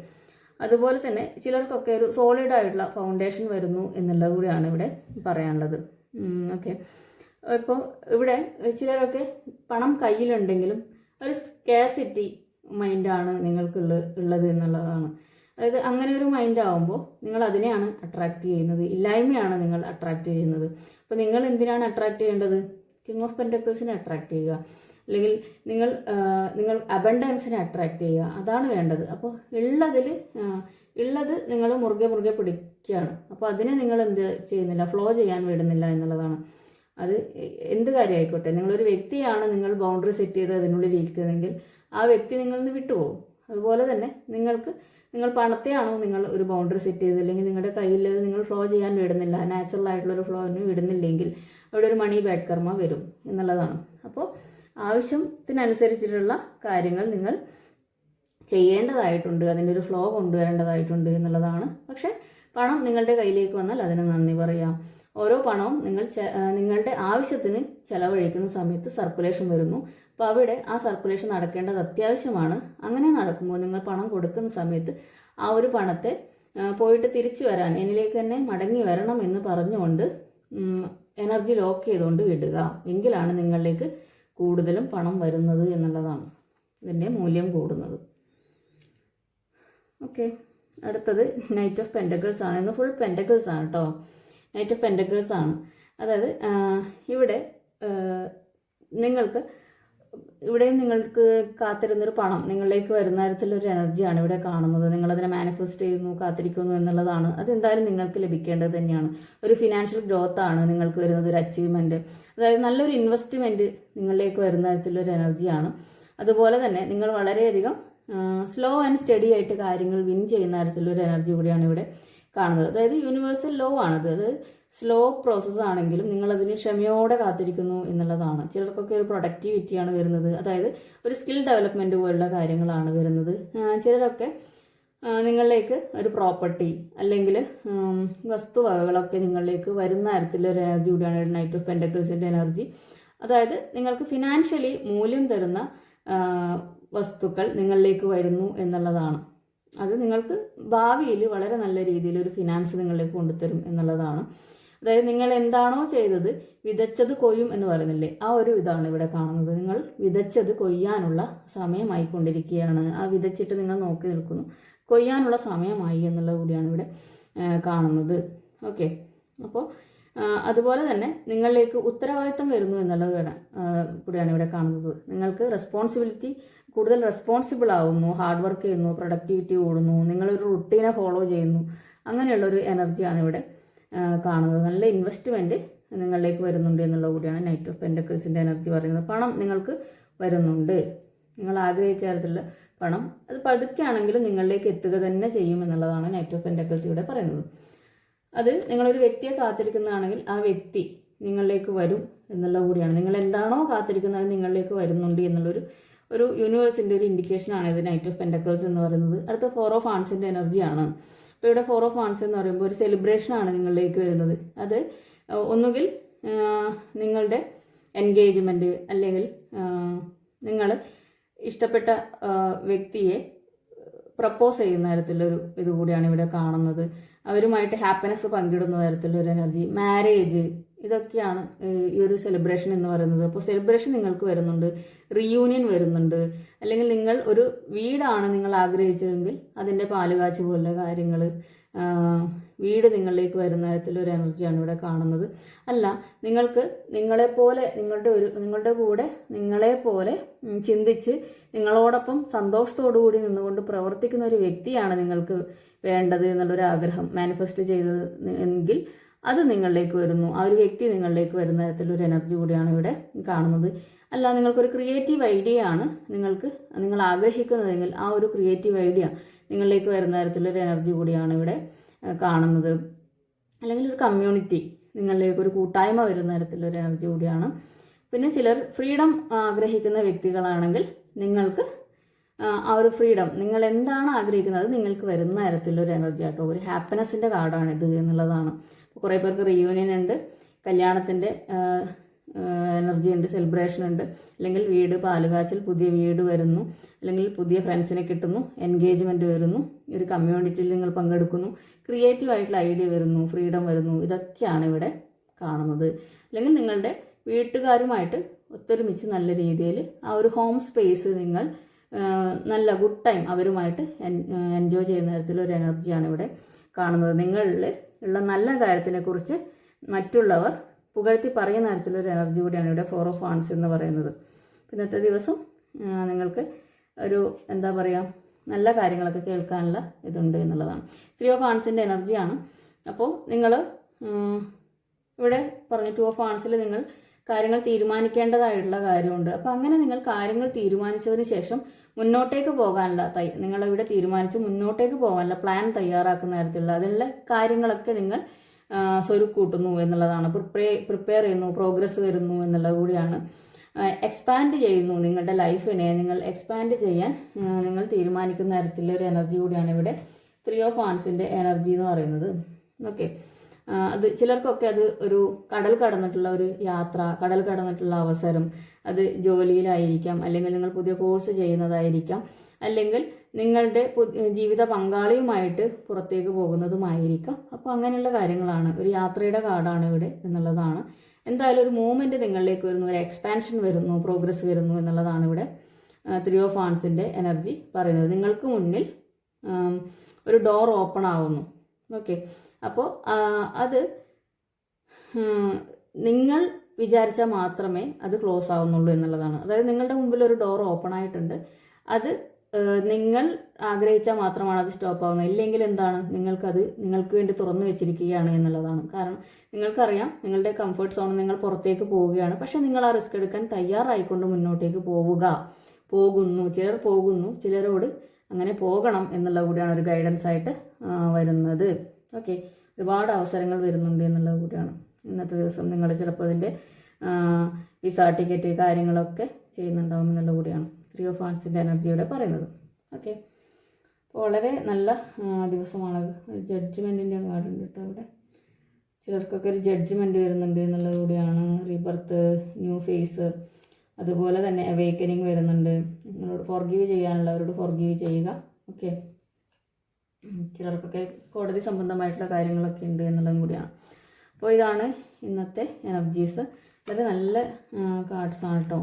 അതുപോലെ തന്നെ ചിലർക്കൊക്കെ ഒരു സോളിഡ് ആയിട്ടുള്ള ഫൗണ്ടേഷൻ വരുന്നു എന്നുള്ളത് കൂടിയാണ് ഇവിടെ പറയാനുള്ളത്. ഓക്കെ ഇപ്പോൾ ഇവിടെ ചിലരൊക്കെ പണം കയ്യിലുണ്ടെങ്കിലും ഒരു സ്കേസിറ്റി മൈൻഡാണ് നിങ്ങൾക്കുള്ള ഉള്ളത് എന്നുള്ളതാണ്. അതായത് അങ്ങനെ ഒരു മൈൻഡ് ആകുമ്പോൾ നിങ്ങൾ അതിനെയാണ് അട്രാക്റ്റ് ചെയ്യുന്നത്. ഇല്ലായ്മയാണ് നിങ്ങൾ അട്രാക്റ്റ് ചെയ്യുന്നത്. അപ്പോൾ നിങ്ങൾ എന്തിനാണ് അട്രാക്റ്റ് ചെയ്യേണ്ടത്? കിങ് ഓഫ് പെന്റക്കിൾസിനെ അട്രാക്റ്റ് ചെയ്യുക. അല്ലെങ്കിൽ നിങ്ങൾ നിങ്ങൾ അബണ്ടൻസിനെ അട്രാക്റ്റ് ചെയ്യുക. അതാണ് വേണ്ടത്. അപ്പോൾ ഉള്ളതിൽ ഉള്ളത് നിങ്ങൾ മുറുകെ മുറുകെ പിടിക്കുകയാണ്. അപ്പോൾ അതിനെ നിങ്ങൾ എന്ത് ചെയ്യുന്നില്ല ഫ്ലോ ചെയ്യാൻ വിടുന്നില്ല എന്നുള്ളതാണ്. അത് എന്ത് കാര്യമായിക്കോട്ടെ? നിങ്ങളൊരു വ്യക്തിയാണ് നിങ്ങൾ ബൗണ്ടറി സെറ്റ് ചെയ്ത് അതിനുള്ളിൽ ഇരിക്കുന്നതെങ്കിൽ ആ വ്യക്തി നിങ്ങളിൽ നിന്ന് വിട്ടുപോകും. അതുപോലെ തന്നെ നിങ്ങൾക്ക് നിങ്ങൾ പണത്തെയാണോ നിങ്ങൾ ഒരു ബൗണ്ടറി സെറ്റ് ചെയ്ത് അല്ലെങ്കിൽ നിങ്ങളുടെ കയ്യിൽ നിങ്ങൾ ഫ്ലോ ചെയ്യാൻ വിടുന്നില്ല നാച്ചുറൽ ആയിട്ടുള്ളൊരു ഫ്ലോന് വിടുന്നില്ലെങ്കിൽ അവിടെ ഒരു മണി ബാഡ് കർമ്മ വരും എന്നുള്ളതാണ്. അപ്പോൾ ആവശ്യത്തിനനുസരിച്ചിട്ടുള്ള കാര്യങ്ങൾ നിങ്ങൾ ചെയ്യേണ്ടതായിട്ടുണ്ട് അതിന്റെ ഒരു ഫ്ലോ കൊണ്ടുവരേണ്ടതായിട്ടുണ്ട് എന്നുള്ളതാണ്. പക്ഷേ പണം നിങ്ങളുടെ കയ്യിലേക്ക് വന്നാൽ അതിന് നന്ദി പറയാം. ഓരോ പണവും നിങ്ങൾ നിങ്ങളുടെ ആവശ്യത്തിന് ചെലവഴിക്കുന്ന സമയത്ത് സർക്കുലേഷൻ വരുന്നു. അപ്പോൾ അവിടെ ആ സർക്കുലേഷൻ നടക്കേണ്ടത് അത്യാവശ്യമാണ്. അങ്ങനെ നടക്കുമ്പോൾ നിങ്ങൾ പണം കൊടുക്കുന്ന സമയത്ത് ആ ഒരു പണത്തെ പോയിട്ട് തിരിച്ചു വരാൻ എന്നിലേക്ക് തന്നെ മടങ്ങി വരണം എന്ന് പറഞ്ഞുകൊണ്ട് എനർജി ലോക്ക് ചെയ്തുകൊണ്ട് വിടുക. എങ്കിലാണ് നിങ്ങളിലേക്ക് കൂടുതലും പണം വരുന്നത് എന്നുള്ളതാണ്. ഇതിന്റെ മൂല്യം കൂടുന്നത്. ഓക്കെ. അടുത്തത് നൈറ്റ് ഓഫ് പെന്റക്കിൾസ് ആണ്. ഇന്ന് ഫുൾ പെന്റക്കിൾസ് ആണ് കേട്ടോ നൈറ്റ് ഓഫ് പെന്റക്കിൾസ് ആണ്. അതായത് ഇവിടെ നിങ്ങൾക്ക് ഇവിടെ നിങ്ങൾക്ക് കാത്തിരുന്നൊരു പണം നിങ്ങളിലേക്ക് വരുന്ന തരത്തിലൊരു എനർജിയാണ് ഇവിടെ കാണുന്നത്. നിങ്ങളതിനെ മാനിഫെസ്റ്റ് ചെയ്യുന്നു കാത്തിരിക്കുന്നു എന്നുള്ളതാണ്. അതെന്തായാലും നിങ്ങൾക്ക് ലഭിക്കേണ്ടത് തന്നെയാണ്. ഒരു ഫിനാൻഷ്യൽ ഗ്രോത്ത് ആണ് നിങ്ങൾക്ക് വരുന്നത് ഒരു അച്ചീവ്മെന്റ് അതായത് നല്ലൊരു ഇൻവെസ്റ്റ്മെന്റ് നിങ്ങളിലേക്ക് വരുന്ന തരത്തിലൊരു എനർജിയാണ് അതുപോലെ തന്നെ നിങ്ങൾ വളരെയധികം സ്ലോ ആൻഡ് സ്റ്റഡി ആയിട്ട് കാര്യങ്ങൾ വിൻ ചെയ്യുന്ന തരത്തിലൊരു എനർജി കൂടിയാണ് ഇവിടെ കാണുന്നത്. അതായത് യൂണിവേഴ്സൽ ലോ ആണത്. അത് സ്ലോ പ്രോസസ്സ് ആണെങ്കിലും നിങ്ങളതിന് ക്ഷമയോടെ കാത്തിരിക്കുന്നു എന്നുള്ളതാണ്. ചിലർക്കൊക്കെ ഒരു പ്രൊഡക്റ്റിവിറ്റിയാണ് വരുന്നത്. അതായത് ഒരു സ്കിൽ ഡെവലപ്മെന്റ് പോലുള്ള കാര്യങ്ങളാണ് വരുന്നത്. ചിലരൊക്കെ നിങ്ങളിലേക്ക് ഒരു പ്രോപ്പർട്ടി അല്ലെങ്കിൽ വസ്തുവകകളൊക്കെ നിങ്ങളിലേക്ക് വരുന്ന തരത്തിലൊരു എനർജി കൂടിയാണ് നൈറ്റ് ഓഫ് പെൻഡക്കിൾസിന്റെ എനർജി അതായത് നിങ്ങൾക്ക് ഫിനാൻഷ്യലി മൂല്യം തരുന്ന വസ്തുക്കൾ നിങ്ങളിലേക്ക് വരുന്നു എന്നുള്ളതാണ്. അത് നിങ്ങൾക്ക് ഭാവിയിൽ വളരെ നല്ല രീതിയിൽ ഒരു ഫിനാൻസ് നിങ്ങളിലേക്ക് കൊണ്ടുതരും എന്നുള്ളതാണ്. അതായത് നിങ്ങൾ എന്താണോ ചെയ്തത് വിതച്ചത് കൊയ്യും എന്ന് പറയുന്നില്ലേ? ആ ഒരു ഇതാണ് ഇവിടെ കാണുന്നത്. നിങ്ങൾ വിതച്ചത് കൊയ്യാനുള്ള സമയമായിക്കൊണ്ടിരിക്കുകയാണ്. ആ വിതച്ചിട്ട് നിങ്ങൾ നോക്കി നിൽക്കുന്നു. കൊയ്യാനുള്ള സമയമായി എന്നുള്ളത് കൂടിയാണ് ഇവിടെ കാണുന്നത്. ഓക്കെ. അപ്പോൾ അതുപോലെ തന്നെ നിങ്ങളിലേക്ക് ഉത്തരവാദിത്തം വരുന്നു എന്നുള്ളത് കൂടെ- കൂടിയാണ് ഇവിടെ കാണുന്നത്. നിങ്ങൾക്ക് റെസ്പോൺസിബിലിറ്റി കൂടുതൽ റെസ്പോൺസിബിൾ ആവുന്നു ഹാർഡ് വർക്ക് ചെയ്യുന്നു പ്രൊഡക്ടിവിറ്റി കൂടുന്നു നിങ്ങളൊരു റുട്ടീനെ ഫോളോ ചെയ്യുന്നു. അങ്ങനെയുള്ളൊരു എനർജിയാണ് ഇവിടെ കാണുന്നത്. നല്ല ഇൻവെസ്റ്റ്മെന്റ് നിങ്ങളിലേക്ക് വരുന്നുണ്ട് എന്നുള്ള കൂടിയാണ് നൈറ്റ് ഓഫ് പെൻഡക്കിൾസിന്റെ എനർജി പറയുന്നത്. പണം നിങ്ങൾക്ക് വരുന്നുണ്ട്. നിങ്ങൾ ആഗ്രഹിച്ച തരത്തിലുള്ള പണം അത് പതുക്കെയാണെങ്കിലും നിങ്ങളിലേക്ക് എത്തുക തന്നെ ചെയ്യും എന്നുള്ളതാണ് നൈറ്റ് ഓഫ് പെൻഡക്കിൾസ് ഇവിടെ പറയുന്നത്. അത് നിങ്ങളൊരു വ്യക്തിയെ കാത്തിരിക്കുന്നതാണെങ്കിൽ ആ വ്യക്തി നിങ്ങളിലേക്ക് വരും എന്നുള്ള കൂടിയാണ്. നിങ്ങൾ എന്താണോ കാത്തിരിക്കുന്നത് നിങ്ങളിലേക്ക് വരുന്നുണ്ട് എന്നുള്ളൊരു ഒരു യൂണിവേഴ്സിന്റെ ഒരു ഇൻഡിക്കേഷനാണ് ഇത് നൈറ്റ് ഓഫ് പെൻഡക്കിൾസ് എന്ന് പറയുന്നത്. അടുത്ത ഫോർ ഓഫ് ആൺസിന്റെ എനർജിയാണ് അപ്പോൾ ഇവിടെ ഫോർ ഓഫ് വൺസ് എന്ന് പറയുമ്പോൾ ഒരു സെലിബ്രേഷൻ ആണ് നിങ്ങളിലേക്ക് വരുന്നത്. അത് ഒന്നുകിൽ നിങ്ങളുടെ എൻഗേജ്മെന്റ് അല്ലെങ്കിൽ നിങ്ങൾ ഇഷ്ടപ്പെട്ട വ്യക്തിയെ പ്രപ്പോസ് ചെയ്യുന്ന തരത്തിലൊരു ഇതുകൂടിയാണ് ഇവിടെ കാണുന്നത്. അവരുമായിട്ട് ഹാപ്പിനെസ് പങ്കിടുന്ന തരത്തിലൊരു എനർജി മാരേജ് ഇതൊക്കെയാണ് ഈ ഒരു സെലിബ്രേഷൻ എന്ന് പറയുന്നത്. അപ്പോൾ സെലിബ്രേഷൻ നിങ്ങൾക്ക് വരുന്നുണ്ട് റീയൂണിയൻ വരുന്നുണ്ട്. അല്ലെങ്കിൽ നിങ്ങൾ ഒരു വീടാണ് നിങ്ങൾ ആഗ്രഹിച്ചതെങ്കിൽ അതിന്റെ പാലുകാച്ച് പോലുള്ള കാര്യങ്ങൾ വീട് നിങ്ങളിലേക്ക് വരുന്ന തരത്തിലൊരു എനർജിയാണ് ഇവിടെ കാണുന്നത്. അല്ല നിങ്ങൾക്ക് നിങ്ങളെപ്പോലെ നിങ്ങളുടെ ഒരു നിങ്ങളുടെ കൂടെ നിങ്ങളെപ്പോലെ ചിന്തിച്ച് നിങ്ങളോടൊപ്പം കൂടി നിന്നുകൊണ്ട് പ്രവർത്തിക്കുന്ന ഒരു വ്യക്തിയാണ് നിങ്ങൾക്ക് വേണ്ടത് എന്നുള്ളൊരു ആഗ്രഹം മാനിഫെസ്റ്റ് ചെയ്തത് എങ്കിൽ അത് നിങ്ങളിലേക്ക് വരുന്നു. ആ ഒരു വ്യക്തി നിങ്ങളിലേക്ക് വരുന്ന തരത്തിലൊരു എനർജി കൂടിയാണ് ഇവിടെ കാണുന്നത്. അല്ല നിങ്ങൾക്കൊരു ക്രിയേറ്റീവ് ഐഡിയ ആണ്. നിങ്ങൾക്ക് നിങ്ങൾ ആഗ്രഹിക്കുന്നതെങ്കിൽ ആ ഒരു ക്രിയേറ്റീവ് ഐഡിയ നിങ്ങളിലേക്ക് വരുന്ന തരത്തിലൊരു എനർജി കൂടിയാണ് ഇവിടെ കാണുന്നത്. അല്ലെങ്കിൽ ഒരു കമ്മ്യൂണിറ്റി നിങ്ങളിലേക്ക് ഒരു കൂട്ടായ്മ വരുന്ന തരത്തിലൊരു എനർജി കൂടിയാണ്. പിന്നെ ചിലർ ഫ്രീഡം ആഗ്രഹിക്കുന്ന വ്യക്തികളാണെങ്കിൽ നിങ്ങൾക്ക് ആ, ഒരു ഫ്രീഡം നിങ്ങൾ എന്താണ് ആഗ്രഹിക്കുന്നത്? നിങ്ങൾക്ക് വരുന്ന തരത്തിലൊരു എനർജി ആട്ടോ. ഒരു ഹാപ്പിനെസ്സിന്റെ ഇത് എന്നുള്ളതാണ്. കുറേ പേർക്ക് റീയൂണിയൻ ഉണ്ട് കല്യാണത്തിന്റെ എനർജി ഉണ്ട് സെലിബ്രേഷൻ ഉണ്ട്. അല്ലെങ്കിൽ വീട് പാലുകാച്ചിൽ പുതിയ വീട് വരുന്നു. അല്ലെങ്കിൽ പുതിയ ഫ്രണ്ട്സിനെ കിട്ടുന്നു എൻഗേജ്മെന്റ് വരുന്നു ഒരു കമ്മ്യൂണിറ്റിയിൽ നിങ്ങൾ പങ്കെടുക്കുന്നു ക്രിയേറ്റീവ് ആയിട്ടുള്ള ഐഡിയ വരുന്നു ഫ്രീഡം വരുന്നു ഇതൊക്കെയാണ് ഇവിടെ കാണുന്നത്. അല്ലെങ്കിൽ നിങ്ങളുടെ വീട്ടുകാരുമായിട്ട് ഒത്തൊരുമിച്ച് നല്ല രീതിയിൽ ആ ഒരു ഹോം സ്പേസ് നിങ്ങൾ നല്ല ഗുഡ് ടൈം അവരുമായിട്ട് എൻജോയ് ചെയ്യുന്ന തരത്തിലൊരു എനർജിയാണ് ഇവിടെ കാണുന്നത്. നിങ്ങളിൽ ഉള്ള നല്ല കാര്യത്തിനെക്കുറിച്ച് മറ്റുള്ളവർ പുകഴ്ത്തി പറയുന്ന തരത്തിലൊരു എനർജി കൂടിയാണ് ഇവിടെ ഫോർ ഓഫ് ആൺസ് എന്ന് പറയുന്നത്. ഇന്നത്തെ ദിവസം നിങ്ങൾക്ക് ഒരു എന്താ പറയുക നല്ല കാര്യങ്ങളൊക്കെ കേൾക്കാനുള്ള ഇതുണ്ട് എന്നുള്ളതാണ്. ത്രീ ഓഫ് ആൺസിന്റെ എനർജിയാണ് അപ്പോൾ നിങ്ങൾ ഇവിടെ പറഞ്ഞു ടു ഓഫ് ആൺസിൽ നിങ്ങൾ കാര്യങ്ങൾ തീരുമാനിക്കേണ്ടതായിട്ടുള്ള കാര്യമുണ്ട്. അപ്പോൾ അങ്ങനെ നിങ്ങൾ കാര്യങ്ങൾ തീരുമാനിച്ചതിന് ശേഷം മുന്നോട്ടേക്ക് പോകാനുള്ള തൈ നിങ്ങളിവിടെ തീരുമാനിച്ച് മുന്നോട്ടേക്ക് പോകാനുള്ള പ്ലാൻ തയ്യാറാക്കുന്ന തരത്തിലുള്ള അതിനുള്ള കാര്യങ്ങളൊക്കെ നിങ്ങൾ സ്വരു കൂട്ടുന്നു എന്നുള്ളതാണ്. പ്രിപ്പയർ പ്രിപ്പയർ ചെയ്യുന്നു പ്രോഗ്രസ് വരുന്നു എന്നുള്ളത് കൂടിയാണ്. എക്സ്പാൻഡ് ചെയ്യുന്നു നിങ്ങളുടെ ലൈഫിനെ നിങ്ങൾ എക്സ്പാൻഡ് ചെയ്യാൻ നിങ്ങൾ തീരുമാനിക്കുന്ന തരത്തിലുള്ള ഒരു എനർജി കൂടിയാണ് ഇവിടെ ത്രീ ഓഫ് ആൺസിന്റെ എനർജി എന്ന് പറയുന്നത്. ഓക്കെ അത് ചിലർക്കൊക്കെ അത് ഒരു കടൽ കടന്നിട്ടുള്ള ഒരു യാത്ര കടൽ കടന്നിട്ടുള്ള അവസരം അത് ജോലിയിലായിരിക്കാം അല്ലെങ്കിൽ നിങ്ങൾ പുതിയ കോഴ്സ് ചെയ്യുന്നതായിരിക്കാം അല്ലെങ്കിൽ നിങ്ങളുടെ ജീവിത പങ്കാളിയുമായിട്ട് പുറത്തേക്ക് പോകുന്നതുമായിരിക്കാം. അപ്പോൾ അങ്ങനെയുള്ള കാര്യങ്ങളാണ്. ഒരു യാത്രയുടെ കാർഡാണ് ഇവിടെ എന്നുള്ളതാണ്. എന്തായാലും ഒരു മൂവ്മെന്റ് നിങ്ങളിലേക്ക് വരുന്നു ഒരു എക്സ്പാൻഷൻ വരുന്നു പ്രോഗ്രസ് വരുന്നു എന്നുള്ളതാണ് ഇവിടെ ത്രീ ഓഫ് ആൺസിന്റെ എനർജി പറയുന്നത്. നിങ്ങൾക്ക് മുന്നിൽ ഒരു ഡോർ ഓപ്പൺ ആവുന്നു. ഓക്കെ. അപ്പോൾ അത് നിങ്ങൾ വിചാരിച്ചാൽ മാത്രമേ അത് ക്ലോസ് ആവുന്നുള്ളൂ എന്നുള്ളതാണ്. അതായത് നിങ്ങളുടെ മുമ്പിൽ ഒരു ഡോർ ഓപ്പൺ ആയിട്ടുണ്ട്. അത് നിങ്ങൾ ആഗ്രഹിച്ചാൽ മാത്രമാണ് അത് സ്റ്റോപ്പ് ആവുന്നത്. ഇല്ലെങ്കിൽ എന്താണ്? നിങ്ങൾക്കത് നിങ്ങൾക്ക് വേണ്ടി തുറന്നു വെച്ചിരിക്കുകയാണ് എന്നുള്ളതാണ്. കാരണം നിങ്ങൾക്കറിയാം നിങ്ങളുടെ കംഫർട്ട് സോണിൽ നിങ്ങൾ പുറത്തേക്ക് പോവുകയാണ്. പക്ഷെ നിങ്ങൾ ആ റിസ്ക് എടുക്കാൻ തയ്യാറായിക്കൊണ്ട് മുന്നോട്ടേക്ക് പോവുക. പോകുന്നു ചിലർ പോകുന്നു ചിലരോട് അങ്ങനെ പോകണം എന്നുള്ള കൂടിയാണ് ഒരു ഗൈഡൻസ് ആയിട്ട് വരുന്നത്. ഓക്കെ. ഒരുപാട് അവസരങ്ങൾ വരുന്നുണ്ട് എന്നുള്ളത് കൂടിയാണ്. ഇന്നത്തെ ദിവസം നിങ്ങൾ ചിലപ്പോൾ അതിന്റെ വിസ ടിക്കറ്റ് കാര്യങ്ങളൊക്കെ ചെയ്യുന്നുണ്ടാവും എന്നുള്ളത് കൂടിയാണ്. ത്രീ ഓഫ് ആർട്സിന്റെ എനർജിയുടെ പറയുന്നത്. ഓക്കെ. വളരെ നല്ല ദിവസമാണ് ജഡ്ജ്മെന്റിന്റെ കാർഡുണ്ട് കേട്ടോ അവിടെ ചിലർക്കൊക്കെ ഒരു ജഡ്ജ്മെന്റ് വരുന്നുണ്ട് എന്നുള്ളത് കൂടിയാണ്. റീബർത്ത് ന്യൂ ഫേസ് അതുപോലെ തന്നെ അവേക്കനിങ് വരുന്നുണ്ട്. നിങ്ങളോട് ഫോർഗീവ് ചെയ്യാനുള്ളവരോട് ഫോർഗീവ് ചെയ്യുക. ഓക്കെ. ചിലർക്കൊക്കെ കോടതി സംബന്ധമായിട്ടുള്ള കാര്യങ്ങളൊക്കെ ഉണ്ട് എന്നുള്ളതും കൂടിയാണ്. അപ്പോൾ ഇതാണ് ഇന്നത്തെ എനർജീസ് വളരെ നല്ല കാർഡ്സ് ആണ് കേട്ടോ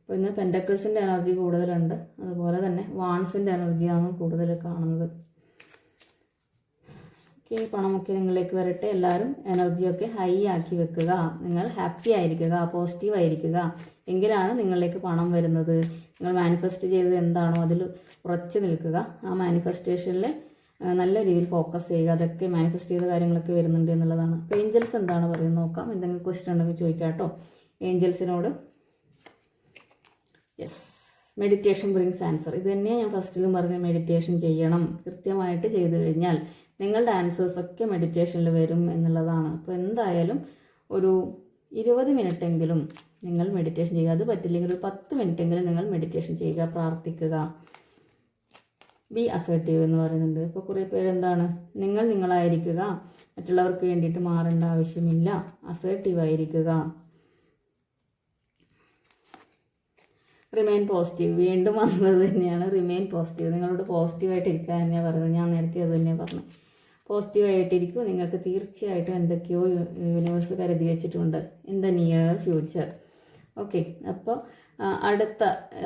അപ്പോൾ ഇന്ന് പെൻഡക്കിൾസിന്റെ എനർജി കൂടുതലുണ്ട്. അതുപോലെ തന്നെ വാൺസിന്റെ എനർജിയാണ് കൂടുതൽ കാണുന്നത്. ഓക്കെ പണമൊക്കെ നിങ്ങളിലേക്ക് വരട്ടെ. എല്ലാവരും എനർജിയൊക്കെ ഹൈ ആക്കി വെക്കുക. നിങ്ങൾ ഹാപ്പി ആയിരിക്കുക പോസിറ്റീവ് ആയിരിക്കുക. എങ്കിലാണ് നിങ്ങളിലേക്ക് പണം വരുന്നത്. നിങ്ങൾ മാനിഫെസ്റ്റ് ചെയ്തത് എന്താണോ അതിൽ ഉറച്ചു നിൽക്കുക. ആ മാനിഫെസ്റ്റേഷനിൽ നല്ല രീതിയിൽ ഫോക്കസ് ചെയ്യുക അതൊക്കെ മാനിഫെസ്റ്റ് ചെയ്ത കാര്യങ്ങളൊക്കെ വരുന്നുണ്ട് എന്നുള്ളതാണ്. അപ്പോൾ ഏഞ്ചൽസ് എന്താണ് പറയുന്നത് നോക്കാം. എന്തെങ്കിലും ക്വസ്റ്റ്യൻ ഉണ്ടെങ്കിൽ ചോദിക്കാം കേട്ടോ. ഏഞ്ചൽസിനോട് യെസ് മെഡിറ്റേഷൻ ബ്രിങ്സ് ആൻസർ ഇത് തന്നെയാണ് ഞാൻ ഫസ്റ്റിലും പറഞ്ഞ മെഡിറ്റേഷൻ ചെയ്യണം. കൃത്യമായിട്ട് ചെയ്തു കഴിഞ്ഞാൽ നിങ്ങളുടെ ആൻസേഴ്സ് ഒക്കെ മെഡിറ്റേഷനിൽ വരും എന്നുള്ളതാണ്. അപ്പോൾ എന്തായാലും ഒരു ഇരുപത് മിനിറ്റെങ്കിലും നിങ്ങൾ മെഡിറ്റേഷൻ ചെയ്യുക. അത് പറ്റില്ലെങ്കിൽ ഒരു പത്ത് മിനിറ്റെങ്കിലും നിങ്ങൾ മെഡിറ്റേഷൻ ചെയ്യുക പ്രാർത്ഥിക്കുക. ബി അസേർട്ടീവ് എന്ന് പറയുന്നുണ്ട്. ഇപ്പോൾ കുറേ പേര് എന്താണ്? നിങ്ങൾ നിങ്ങളായിരിക്കുക. മറ്റുള്ളവർക്ക് വേണ്ടിയിട്ട് മാറേണ്ട ആവശ്യമില്ല. അസേർട്ടീവ് ആയിരിക്കുക. റിമെയിൻ പോസിറ്റീവ് വീണ്ടും വന്നത് തന്നെയാണ്. റിമെയിൻ പോസിറ്റീവ് നിങ്ങളോട് പോസിറ്റീവായിട്ട് ഇരിക്കാൻ തന്നെ പറയുന്നത് ഞാൻ നേരത്തെ അത് തന്നെ പറഞ്ഞു പോസിറ്റീവായിട്ടിരിക്കും നിങ്ങൾക്ക് തീർച്ചയായിട്ടും എന്തൊക്കെയോ യൂണിവേഴ്സ് കരുതി വെച്ചിട്ടുണ്ട്. In the near future okay അപ്പോൾ അടുത്ത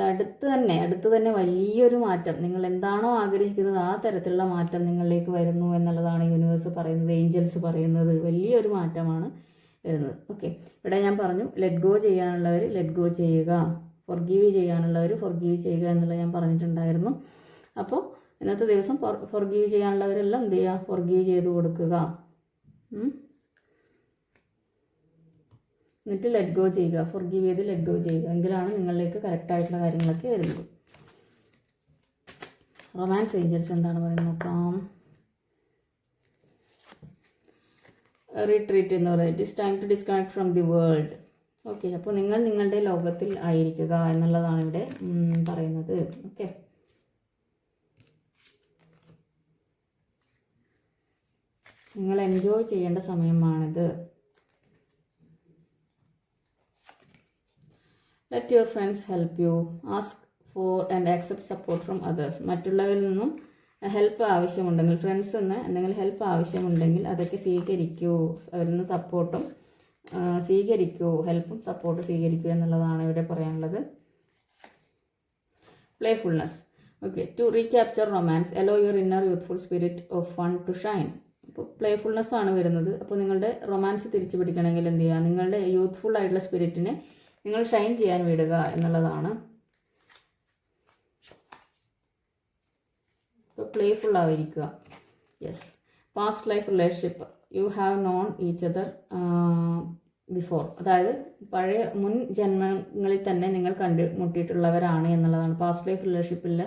അടുത്ത് തന്നെ അടുത്ത് തന്നെ വലിയൊരു മാറ്റം. നിങ്ങൾ എന്താണോ ആഗ്രഹിക്കുന്നത് ആ തരത്തിലുള്ള മാറ്റം നിങ്ങളിലേക്ക് വരുന്നു എന്നുള്ളതാണ് യൂണിവേഴ്സ് പറയുന്നത് ഏഞ്ചൽസ് പറയുന്നത്. വലിയൊരു മാറ്റമാണ് വരുന്നത്. ഓക്കെ ഇവിടെ ഞാൻ പറഞ്ഞു ലെറ്റ് ഗോ ചെയ്യാനുള്ളവർ ലെറ്റ് ഗോ ചെയ്യുക. ഫൊർഗീവ് ചെയ്യാനുള്ളവർ ഫൊർഗീവ് ചെയ്യുക എന്നുള്ളത് ഞാൻ പറഞ്ഞിട്ടുണ്ടായിരുന്നു. അപ്പോൾ ഇന്നത്തെ ദിവസം ഫൊർഗീവ് ചെയ്യാനുള്ളവരെല്ലാം എന്ത് ചെയ്യുക? ഫൊർഗീവ് ചെയ്ത് കൊടുക്കുക. എന്നിട്ട് ലെറ്റ് ഗോ ചെയ്യുക. ഫൊർഗീവ് ചെയ്ത് ലെറ്റ് ഗോ ചെയ്യുക. എങ്കിലാണ് നിങ്ങളിലേക്ക് കറക്റ്റായിട്ടുള്ള കാര്യങ്ങളൊക്കെ വരുന്നത്. റൊമാൻസ് ഏഞ്ചൽസ് എന്താണ് പറയുന്നത് നോക്കാം. റിട്രീറ്റ് എന്ന് പറയുന്നത് it is time to disconnect from the world okay അപ്പോൾ നിങ്ങൾ നിങ്ങളുടെ ലോകത്തിൽ ആയിരിക്കുക എന്നുള്ളതാണ് ഇവിടെ പറയുന്നത്. ഓക്കെ നിങ്ങൾ എൻജോയ് ചെയ്യേണ്ട സമയമാണിത്. Let your friends help you ask for and accept support from others മറ്റുള്ളവരിൽ നിന്നും ഹെൽപ്പ് ആവശ്യമുണ്ടെങ്കിൽ ഫ്രണ്ട്സ് നിന്ന് എന്തെങ്കിലും ഹെൽപ്പ് ആവശ്യമുണ്ടെങ്കിൽ അതൊക്കെ സ്വീകരിക്കൂ. അവരിൽ നിന്ന് സപ്പോർട്ടും സ്വീകരിക്കൂ. ഹെൽപ്പും സപ്പോർട്ടും സ്വീകരിക്കൂ എന്നുള്ളതാണ് ഇവിടെ പറയാനുള്ളത്. Playfulness okay to recapture romance allow your inner youthful spirit of fun to shine അപ്പോൾ പ്ലേഫുൾനെസ് ആണ് വരുന്നത്. അപ്പോൾ നിങ്ങളുടെ റൊമാൻസ് തിരിച്ചു പിടിക്കണമെങ്കിൽ എന്ത് ചെയ്യുക? നിങ്ങളുടെ യൂത്ത്ഫുൾ ആയിട്ടുള്ള സ്പിരിറ്റിനെ നിങ്ങൾ ഷൈൻ ചെയ്യാൻ വിടുക എന്നുള്ളതാണ്. ഇപ്പോൾ പ്ലേഫുൾ ആയിരിക്കുക. Yes past life relationship you have known each other before അതായത് പഴയ മുൻ ജന്മങ്ങളിൽ തന്നെ നിങ്ങൾ കണ്ടുമുട്ടിയിട്ടുള്ളവരാണ് എന്നുള്ളതാണ്. പാസ്റ്റ് ലൈഫ് റിലേഷൻഷിപ്പിലെ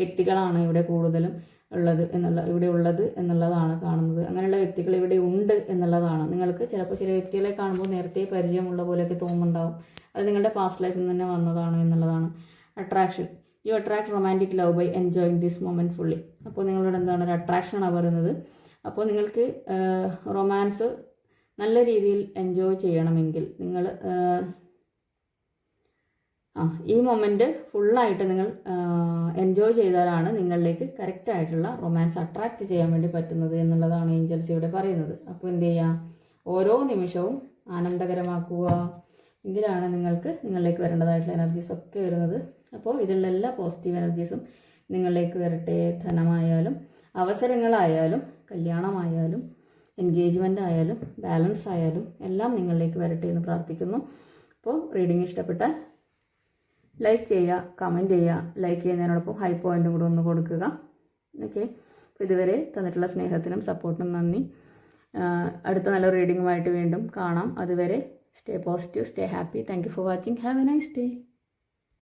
വ്യക്തികളാണ് ഇവിടെ കൂടുതലും. ഉള്ളത് എന്നുള്ള ഇവിടെ ഉള്ളത് എന്നുള്ളതാണ് കാണുന്നത്. അങ്ങനെയുള്ള വ്യക്തികൾ ഇവിടെ ഉണ്ട് എന്നുള്ളതാണ്. നിങ്ങൾക്ക് ചിലപ്പോൾ ചില വ്യക്തികളെ കാണുമ്പോൾ നേരത്തെ പരിചയമുള്ള പോലെയൊക്കെ തോന്നുന്നുണ്ടാവും. അത് നിങ്ങളുടെ പാസ്റ്റ് ലൈഫിൽ നിന്ന് തന്നെ വന്നതാണ് എന്നുള്ളതാണ് attraction you attract romantic love by enjoying this moment fully അപ്പോൾ നിങ്ങളോട് എന്താണ് ഒരു അട്രാക്ഷനാണ് പറയുന്നത്? അപ്പോൾ നിങ്ങൾക്ക് റൊമാൻസ് നല്ല രീതിയിൽ എൻജോയ് ചെയ്യണമെങ്കിൽ നിങ്ങൾ ആ ഈ മൊമെന്റ് ഫുള്ളായിട്ട് നിങ്ങൾ എൻജോയ് ചെയ്താലാണ് നിങ്ങളിലേക്ക് കറക്റ്റ് ആയിട്ടുള്ള റൊമാൻസ് അട്രാക്റ്റ് ചെയ്യാൻ വേണ്ടി പറ്റുന്നത് എന്നുള്ളതാണ് ഏഞ്ചൽസ് ഇവിടെ പറയുന്നത്. അപ്പോൾ എന്ത് ചെയ്യുക ഓരോ നിമിഷവും ആനന്ദകരമാക്കുക. എങ്കിലാണ് നിങ്ങൾക്ക് നിങ്ങളിലേക്ക് വരേണ്ടതായിട്ടുള്ള എനർജീസ് ഒക്കെ വരുന്നത്. അപ്പോൾ ഇതിലുള്ള എല്ലാ പോസിറ്റീവ് എനർജീസും നിങ്ങളിലേക്ക് വരട്ടെ. ധനമായാലും അവസരങ്ങളായാലും കല്യാണമായാലും എൻഗേജ്മെന്റ് ആയാലും ബാലൻസ് ആയാലും എല്ലാം നിങ്ങളിലേക്ക് വരട്ടെ എന്ന് പ്രാർത്ഥിക്കുന്നു. അപ്പോൾ റീഡിംഗ് ഇഷ്ടപ്പെട്ടാൽ ലൈക്ക് ചെയ്യുക കമന്റ് ചെയ്യുക ലൈക്ക് ചെയ്യുന്നതിനോടൊപ്പം ഹൈ പോയിന്റും കൂടെ ഒന്ന് കൊടുക്കുക. ഓക്കെ അപ്പോൾ ഇതുവരെ തന്നിട്ടുള്ള സ്നേഹത്തിനും സപ്പോർട്ടിനും നന്ദി. അടുത്ത നല്ല റീഡിങ്ങുമായിട്ട് വീണ്ടും കാണാം. അതുവരെ stay positive stay happy thank you for watching have a nice day